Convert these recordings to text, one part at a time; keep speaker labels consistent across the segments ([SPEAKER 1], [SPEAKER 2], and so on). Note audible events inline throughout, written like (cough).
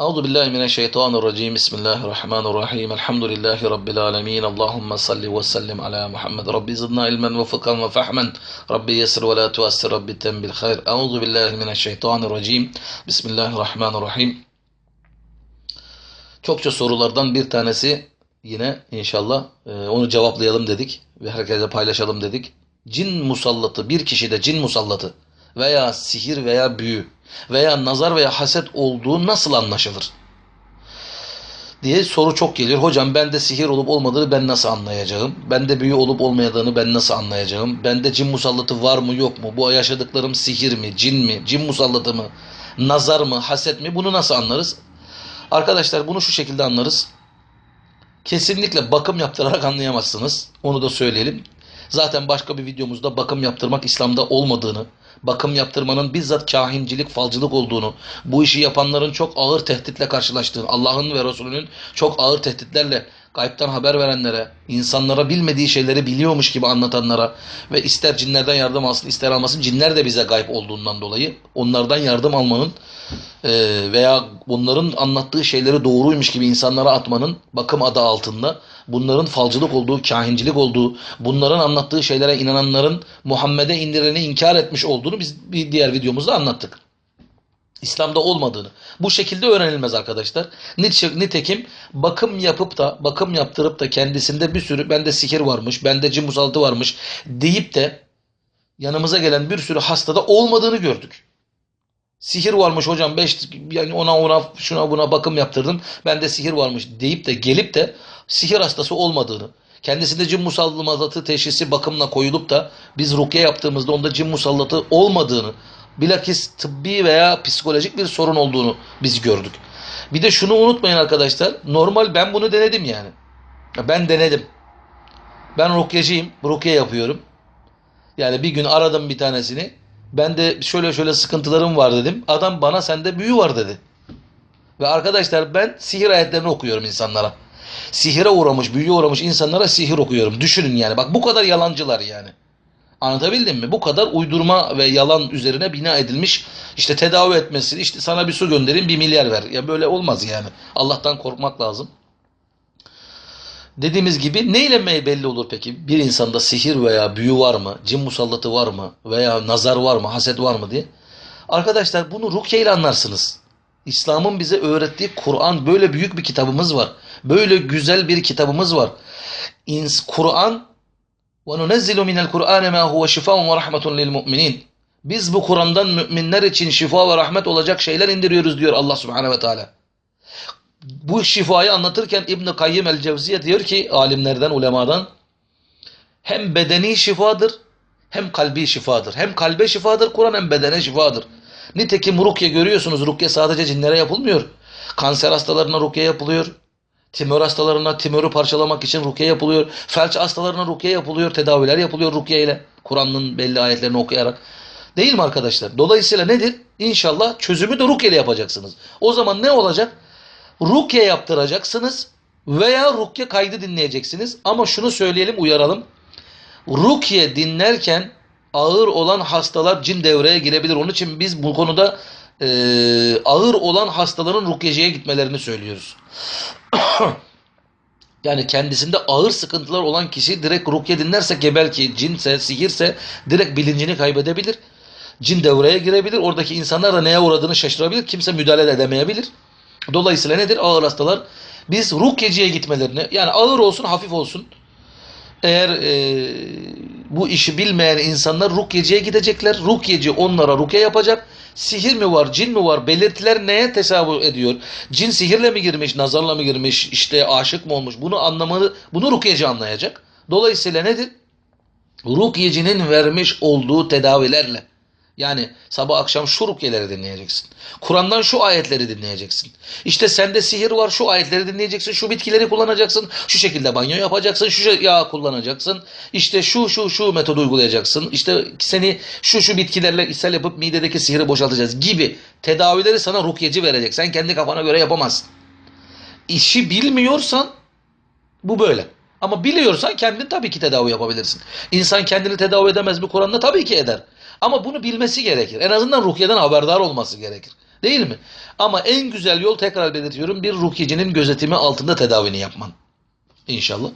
[SPEAKER 1] أعوذ بالله من الشيطان الرجيم بسم الله الرحمن الرحيم الحمد لله رب العالمين اللهم صل وسلم على محمد ربي زدنا علما وفقا وفهما ربي يسر ولا تؤسر ربي تم بالخير أعوذ بالله من الشيطان الرجيم بسم الله الرحمن الرحيم Çokça sorulardan bir tanesi yine inşallah e, onu cevaplayalım dedik ve herkese paylaşalım dedik. Cin musallatı bir kişide cin musallatı veya sihir veya büyü veya nazar veya haset olduğu nasıl anlaşılır? diye soru çok geliyor. Hocam bende sihir olup olmadığını ben nasıl anlayacağım? Bende büyü olup olmayadığını ben nasıl anlayacağım? Bende cin musallatı var mı yok mu? Bu yaşadıklarım sihir mi, cin mi, cin musallatı mı, nazar mı, haset mi? Bunu nasıl anlarız? Arkadaşlar bunu şu şekilde anlarız. Kesinlikle bakım yaptırarak anlayamazsınız. Onu da söyleyelim. Zaten başka bir videomuzda bakım yaptırmak İslam'da olmadığını, bakım yaptırmanın bizzat kahincilik, falcılık olduğunu, bu işi yapanların çok ağır tehditle karşılaştığını, Allah'ın ve Resulünün çok ağır tehditlerle gaybtan haber verenlere, insanlara bilmediği şeyleri biliyormuş gibi anlatanlara ve ister cinlerden yardım alsın ister almasın cinler de bize gayb olduğundan dolayı onlardan yardım almanın veya onların anlattığı şeyleri doğruymuş gibi insanlara atmanın bakım adı altında bunların falcılık olduğu, kahincilik olduğu, bunların anlattığı şeylere inananların Muhammed'e indirileni inkar etmiş olduğunu biz bir diğer videomuzda anlattık. İslam'da olmadığını. Bu şekilde öğrenilmez arkadaşlar. Nitekim bakım yapıp da bakım yaptırıp da kendisinde bir sürü bende sihir varmış, bende cin musallatı varmış deyip de yanımıza gelen bir sürü hastada olmadığını gördük. Sihir varmış hocam beş yani ona ona şuna buna bakım yaptırdım. Bende sihir varmış deyip de gelip de sihir hastası olmadığını, kendisinde cin musallatı teşhisi bakımla koyulup da biz rukiye yaptığımızda onda cin musallatı olmadığını, bilakis tıbbi veya psikolojik bir sorun olduğunu biz gördük. Bir de şunu unutmayın arkadaşlar. Normal ben bunu denedim yani. Ben denedim. Ben rukyeciyim. Rukiye yapıyorum. Yani bir gün aradım bir tanesini. Ben de şöyle şöyle sıkıntılarım var dedim. Adam bana sende büyü var dedi. Ve arkadaşlar ben sihir ayetlerini okuyorum insanlara. Sihire uğramış, büyüye uğramış insanlara sihir okuyorum. Düşünün yani. Bak bu kadar yalancılar yani. Anlatabildim mi? Bu kadar uydurma ve yalan üzerine bina edilmiş işte tedavi etmesi, işte sana bir su göndereyim bir milyar ver. Ya böyle olmaz yani. Allah'tan korkmak lazım. Dediğimiz gibi neyle belli olur peki? Bir insanda sihir veya büyü var mı? Cin musallatı var mı? Veya nazar var mı? Haset var mı diye. Arkadaşlar bunu rukye ile anlarsınız. İslam'ın bize öğrettiği Kur'an böyle büyük bir kitabımız var. Böyle güzel bir kitabımız var. İns Kur'an وَنُنَزِّلُ مِنَ الْقُرْآنَ مَا هُوَ شِفَاءٌ وَرَحْمَةٌ لِلْمُؤْمِنِينَ Biz bu Kur'an'dan müminler için şifa ve rahmet olacak şeyler indiriyoruz diyor Allah Subhanahu ve Teala. Bu şifayı anlatırken İbn Kayyim el-Cevziye diyor ki alimlerden, ulemadan hem bedeni şifadır hem kalbi şifadır. Hem kalbe şifadır Kur'an hem bedene şifadır. Nitekim rukye görüyorsunuz. Rukye sadece cinlere yapılmıyor. Kanser hastalarına rukye yapılıyor. Timör hastalarına timörü parçalamak için rukiye yapılıyor. Felç hastalarına rukiye yapılıyor. Tedaviler yapılıyor rukiye ile. Kur'an'ın belli ayetlerini okuyarak. Değil mi arkadaşlar? Dolayısıyla nedir? İnşallah çözümü de rukiye ile yapacaksınız. O zaman ne olacak? Rukiye yaptıracaksınız veya rukiye kaydı dinleyeceksiniz. Ama şunu söyleyelim uyaralım. Rukiye dinlerken ağır olan hastalar cin devreye girebilir. Onun için biz bu konuda e, ağır olan hastaların rukyeciye gitmelerini söylüyoruz. (coughs) yani kendisinde ağır sıkıntılar olan kişi direkt rukye dinlerse ki belki cinse, sihirse direkt bilincini kaybedebilir. Cin devreye girebilir. Oradaki insanlar da neye uğradığını şaşırabilir. Kimse müdahale edemeyebilir. Dolayısıyla nedir? Ağır hastalar biz rukyeciye gitmelerini yani ağır olsun hafif olsun eğer e, bu işi bilmeyen insanlar rukyeciye gidecekler. Rukyeci onlara rukye yapacak. Sihir mi var, cin mi var? Belirtiler neye tesavvur ediyor? Cin sihirle mi girmiş, nazarla mı girmiş, işte aşık mı olmuş? Bunu anlamalı, bunu rukyeci anlayacak. Dolayısıyla nedir? Rukyecinin vermiş olduğu tedavilerle yani sabah akşam şu rukyeleri dinleyeceksin. Kur'an'dan şu ayetleri dinleyeceksin. İşte sende sihir var şu ayetleri dinleyeceksin. Şu bitkileri kullanacaksın. Şu şekilde banyo yapacaksın. Şu yağ kullanacaksın. İşte şu şu şu metodu uygulayacaksın. İşte seni şu şu bitkilerle ishal yapıp midedeki sihiri boşaltacağız gibi tedavileri sana rukyeci verecek. Sen kendi kafana göre yapamazsın. İşi bilmiyorsan bu böyle. Ama biliyorsan kendin tabii ki tedavi yapabilirsin. İnsan kendini tedavi edemez mi Kur'an'da? Tabii ki eder. Ama bunu bilmesi gerekir. En azından ruhiyeden haberdar olması gerekir. Değil mi? Ama en güzel yol tekrar belirtiyorum bir rukyecinin gözetimi altında tedavini yapman. İnşallah.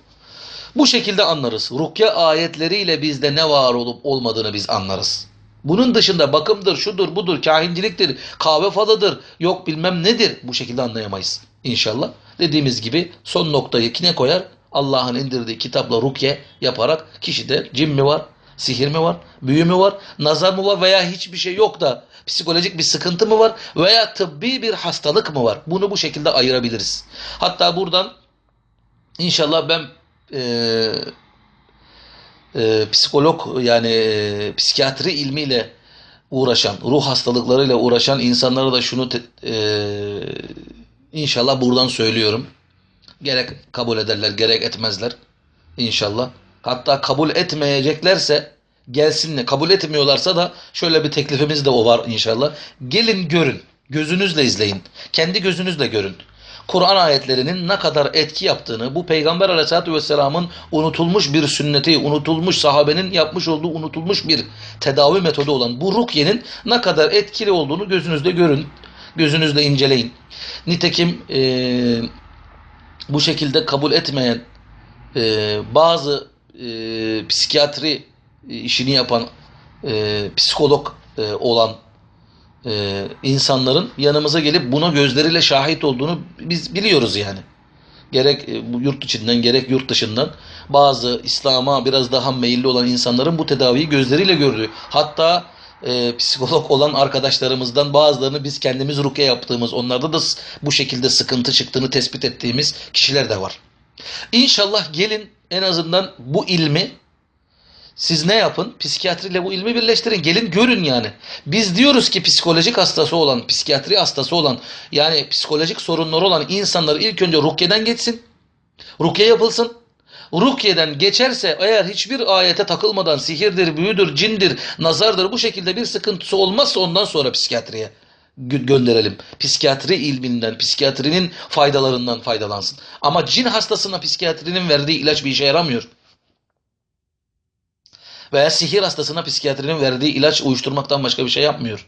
[SPEAKER 1] Bu şekilde anlarız. Rukye ayetleriyle bizde ne var olup olmadığını biz anlarız. Bunun dışında bakımdır, şudur, budur, kahinciliktir, kahve falıdır, yok bilmem nedir. Bu şekilde anlayamayız inşallah. Dediğimiz gibi son noktayı kine koyar? Allah'ın indirdiği kitapla rukye yaparak kişide cin mi var, sihir mi var, büyü mü var, nazar mı var veya hiçbir şey yok da psikolojik bir sıkıntı mı var veya tıbbi bir hastalık mı var? Bunu bu şekilde ayırabiliriz. Hatta buradan inşallah ben eee e, psikolog yani e, psikiyatri ilmiyle uğraşan, ruh hastalıklarıyla uğraşan insanlara da şunu te- e, inşallah buradan söylüyorum. Gerek kabul ederler, gerek etmezler. İnşallah. Hatta kabul etmeyeceklerse gelsinler. Kabul etmiyorlarsa da şöyle bir teklifimiz de o var inşallah. Gelin görün. Gözünüzle izleyin. Kendi gözünüzle görün. Kur'an ayetlerinin ne kadar etki yaptığını, bu Peygamber Aleyhisselatü Vesselam'ın unutulmuş bir sünneti, unutulmuş sahabenin yapmış olduğu unutulmuş bir tedavi metodu olan bu rukyenin ne kadar etkili olduğunu gözünüzle görün, gözünüzle inceleyin. Nitekim eee, bu şekilde kabul etmeyen eee, bazı eee, psikiyatri işini yapan eee, psikolog eee, olan e, insanların yanımıza gelip buna gözleriyle şahit olduğunu biz biliyoruz yani. Gerek e, yurt içinden gerek yurt dışından bazı İslam'a biraz daha meyilli olan insanların bu tedaviyi gözleriyle gördüğü. Hatta e, psikolog olan arkadaşlarımızdan bazılarını biz kendimiz rukiye yaptığımız, onlarda da bu şekilde sıkıntı çıktığını tespit ettiğimiz kişiler de var. İnşallah gelin en azından bu ilmi siz ne yapın? Psikiyatriyle bu ilmi birleştirin. Gelin görün yani. Biz diyoruz ki psikolojik hastası olan, psikiyatri hastası olan yani psikolojik sorunları olan insanlar ilk önce rukyeden geçsin. Rukye yapılsın. Rukyeden geçerse eğer hiçbir ayete takılmadan sihirdir, büyüdür, cindir, nazardır bu şekilde bir sıkıntısı olmazsa ondan sonra psikiyatriye gö- gönderelim. Psikiyatri ilminden, psikiyatrinin faydalarından faydalansın. Ama cin hastasına psikiyatrinin verdiği ilaç bir işe yaramıyor veya sihir hastasına psikiyatrinin verdiği ilaç uyuşturmaktan başka bir şey yapmıyor.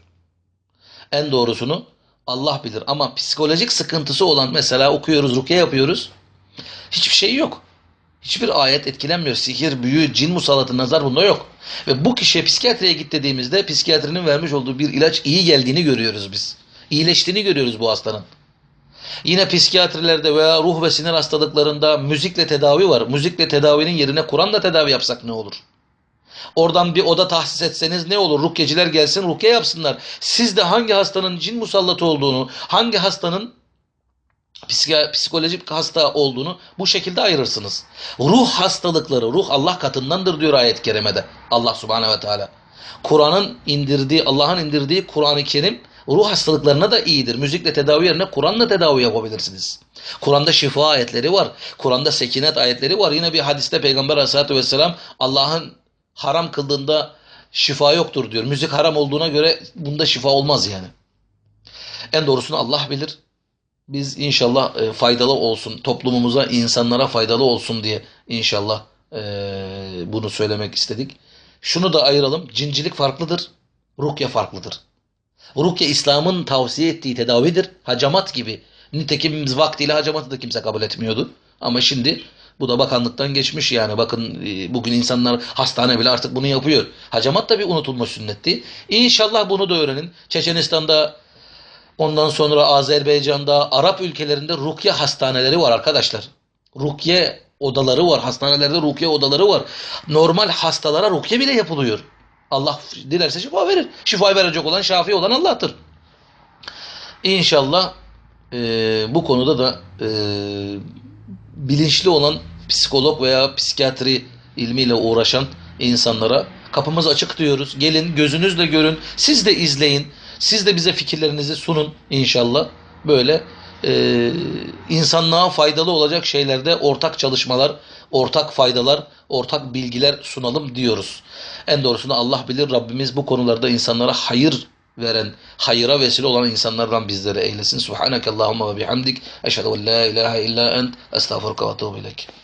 [SPEAKER 1] En doğrusunu Allah bilir ama psikolojik sıkıntısı olan mesela okuyoruz, rukiye yapıyoruz. Hiçbir şey yok. Hiçbir ayet etkilenmiyor. Sihir, büyü, cin musallatı, nazar bunda yok. Ve bu kişiye psikiyatriye git dediğimizde psikiyatrinin vermiş olduğu bir ilaç iyi geldiğini görüyoruz biz. İyileştiğini görüyoruz bu hastanın. Yine psikiyatrilerde veya ruh ve sinir hastalıklarında müzikle tedavi var. Müzikle tedavinin yerine Kur'an'la tedavi yapsak ne olur? Oradan bir oda tahsis etseniz ne olur? Rukyeciler gelsin rukye yapsınlar. Siz de hangi hastanın cin musallatı olduğunu, hangi hastanın psikolojik hasta olduğunu bu şekilde ayırırsınız. Ruh hastalıkları, ruh Allah katındandır diyor ayet-i kerimede. Allah subhanehu ve teala. Kur'an'ın indirdiği, Allah'ın indirdiği Kur'an-ı Kerim ruh hastalıklarına da iyidir. Müzikle tedavi yerine Kur'an'la tedavi yapabilirsiniz. Kur'an'da şifa ayetleri var. Kur'an'da sekinet ayetleri var. Yine bir hadiste Peygamber aleyhissalatü vesselam Allah'ın haram kıldığında şifa yoktur diyor. Müzik haram olduğuna göre bunda şifa olmaz yani. En doğrusunu Allah bilir. Biz inşallah e, faydalı olsun, toplumumuza, insanlara faydalı olsun diye inşallah e, bunu söylemek istedik. Şunu da ayıralım. Cincilik farklıdır, rukye farklıdır. Rukye İslam'ın tavsiye ettiği tedavidir. Hacamat gibi. Nitekim biz vaktiyle hacamatı da kimse kabul etmiyordu. Ama şimdi bu da bakanlıktan geçmiş yani. Bakın e, bugün insanlar hastane bile artık bunu yapıyor. Hacamat da bir unutulma sünnetti. İnşallah bunu da öğrenin. Çeçenistan'da ondan sonra Azerbaycan'da, Arap ülkelerinde rukye hastaneleri var arkadaşlar. Rukye odaları var. Hastanelerde rukye odaları var. Normal hastalara rukye bile yapılıyor. Allah dilerse şifa verir. Şifa verecek olan, şafi olan Allah'tır. İnşallah e, bu konuda da e, bilinçli olan psikolog veya psikiyatri ilmiyle uğraşan insanlara kapımız açık diyoruz. Gelin gözünüzle görün. Siz de izleyin. Siz de bize fikirlerinizi sunun inşallah. Böyle e, insanlığa faydalı olacak şeylerde ortak çalışmalar, ortak faydalar, ortak bilgiler sunalım diyoruz. En doğrusunu Allah bilir. Rabbimiz bu konularda insanlara hayır veren, hayıra vesile olan insanlardan bizleri eylesin. Subhaneke Allahumma ve bihamdik. Eşhedü en la ilahe illa ent. Estağfurullah ve etûbü.